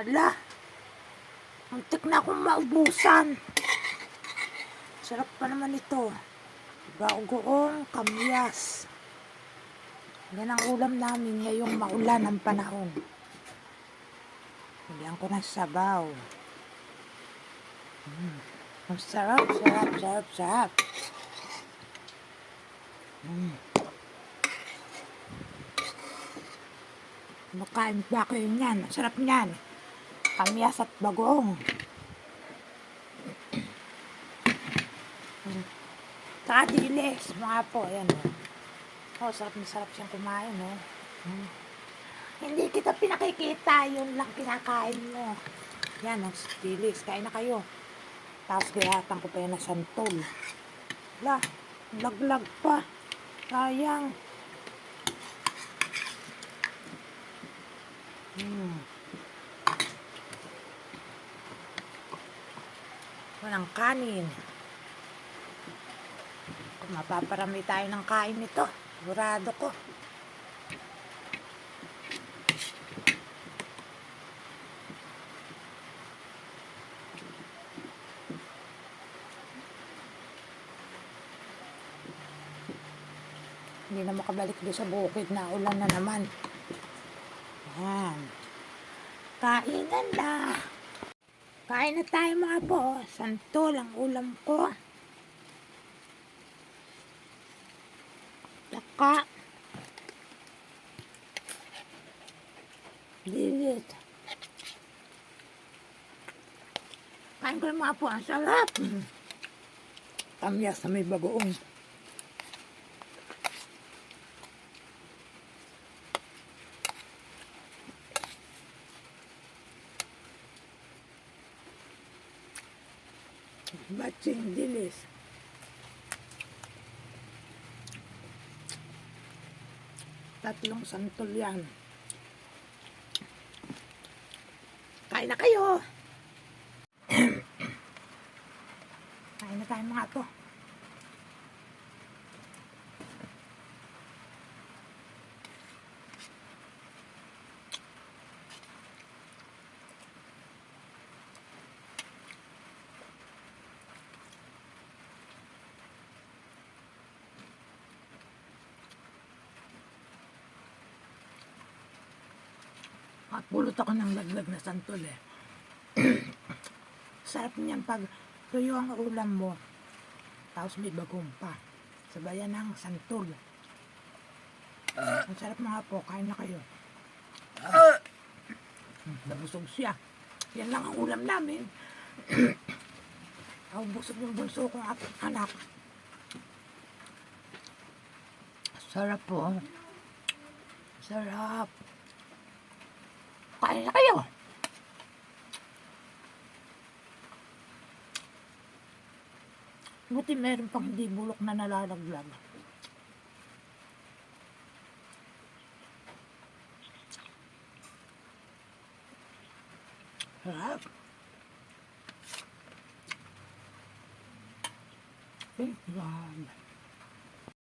Ala, muntik na akong maubusan. Sarap pa naman ito. Bagoong kamyas. Yan ang ulam namin ngayong maulan ang panahon. Hilihan ko ng sabaw. Mm. Ang sarap, sarap, sarap, sarap. Mm. Makain ba kayo niyan? Sarap niyan. Kamyas at bagoong. Mm. Saka dilis, mga po. Ayan o. Oh, sarap na sarap siyang kumain, no? Mm. Hindi kita pinakikita, yun lang kinakain mo. Yan, ang dilis. Kain na kayo. Tapos gayatan ko pa yan na santol. La, laglag pa. Sayang. Hmm. Walang kanin. Kung mapaparami tayo ng kain nito, sigurado ko. Hindi na makabalik doon sa bukid na ulan na naman. Yan. Kainan na. Kain na tayo mga po. Santol ang ulam ko. Saka. Lilit. Kain ko yung mga po. Ang sarap. Kamyas na may bagoong. Matching dilis. Tatlong santol yan. Kain na kayo! Kain na tayo mga to. At pulot ako ng laglag na santol eh. Sarap niyan pag tuyo ang ulam mo. Tapos may bagong pa. Sabayan ng santol. Ang sarap mga po. Kain na kayo. Nabusog siya. Yan lang ang ulam namin. Ako busog yung bunso kong anak. Sarap po. Sarap. Kain na kayo. Buti meron pang hindi bulok na nalalaglag. Sarap. Thank God.